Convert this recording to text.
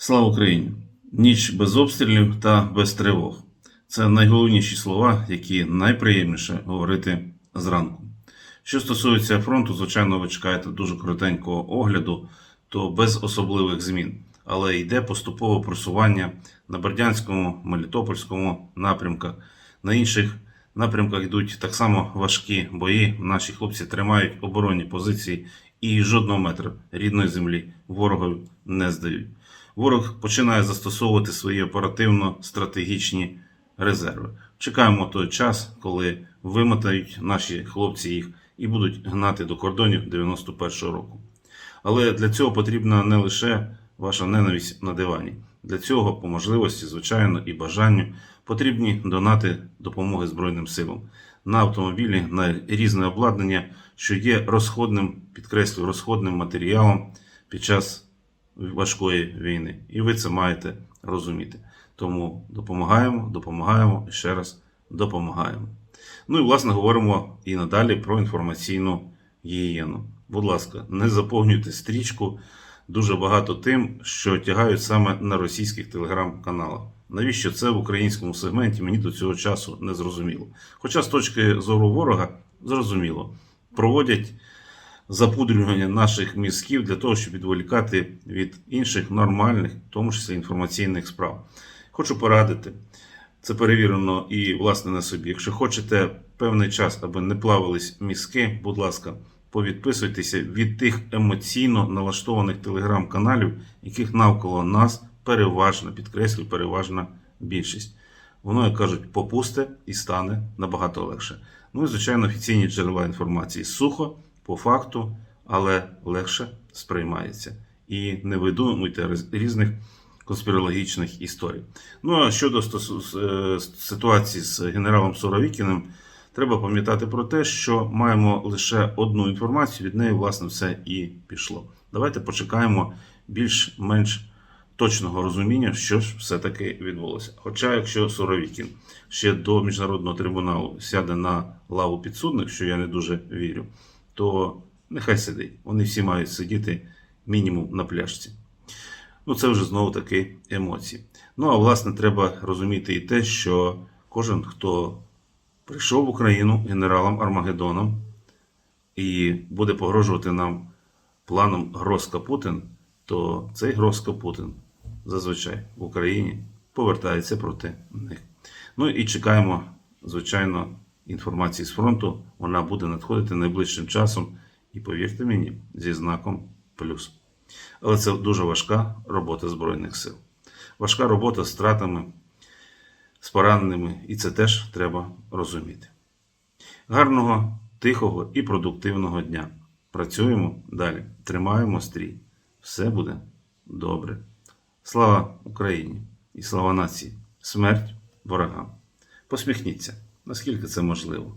Слава Україні! Ніч без обстрілів та без тривог. Це найголовніші слова, які найприємніше говорити зранку. Що стосується фронту, звичайно, ви чекаєте дуже коротенького огляду, то без особливих змін. Але йде поступове просування на Бердянському, Мелітопольському напрямках. На інших напрямках йдуть так само важкі бої. Наші хлопці тримають оборонні позиції і жодного метра рідної землі ворогу не здають. Ворог починає застосовувати свої оперативно-стратегічні резерви. Чекаємо той час, коли вимотають наші хлопці їх і будуть гнати до кордонів 91-го року. Але для цього потрібна не лише ваша ненависть на дивані. Для цього, по можливості, звичайно, і бажанню потрібні донати допомоги Збройним силам на автомобілі, на різне обладнання, що є розходним, підкреслюю, розходним матеріалом під час важкої війни. І ви це маєте розуміти. Тому допомагаємо, допомагаємо і ще раз допомагаємо. Ну і власне говоримо і надалі про інформаційну гігієну. Будь ласка, не заповнюйте стрічку дуже багато тим, що тягають саме на російських телеграм-каналах. Навіщо це в українському сегменті мені до цього часу не зрозуміло. Хоча з точки зору ворога зрозуміло, проводять запудрювання наших мізків для того, щоб відволікати від інших нормальних, в тому числі інформаційних справ. Хочу порадити. Це перевірено і власне на собі. Якщо хочете певний час, аби не плавались мізки, будь ласка, повідписуйтеся від тих емоційно налаштованих телеграм-каналів, яких навколо нас переважна, підкреслю, переважна більшість. Воно, як кажуть, попусте і стане набагато легше. Ну і, звичайно, офіційні джерела інформації сухо, по факту, але легше сприймається. І не видумуйте різних конспірологічних історій. Ну а щодо е, ситуації з генералом Суровікіним, треба пам'ятати про те, що маємо лише одну інформацію, від неї, власне, все і пішло. Давайте почекаємо більш-менш точного розуміння, що ж все-таки відбулося. Хоча, якщо Суровікін ще до міжнародного трибуналу сяде на лаву підсудних, що я не дуже вірю, то нехай сидить. Вони всі мають сидіти мінімум на пляшці. Ну, це вже знову таки емоції. Ну, а власне, треба розуміти і те, що кожен, хто прийшов в Україну генералом Армагеддоном і буде погрожувати нам планом Грозка Путін, то цей Грозка Путін зазвичай в Україні повертається проти них. Ну і чекаємо, звичайно, інформації з фронту. Вона буде надходити найближчим часом. І повірте мені, зі знаком плюс. Але це дуже важка робота Збройних сил. Важка робота з втратами, з пораненими, і це теж треба розуміти. Гарного, тихого і продуктивного дня. Працюємо далі, тримаємо стрій. Все буде добре. Слава Україні і слава нації! Смерть ворогам! Посміхніться, наскільки це можливо.